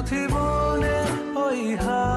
যুথি বনে ওই হাওয়া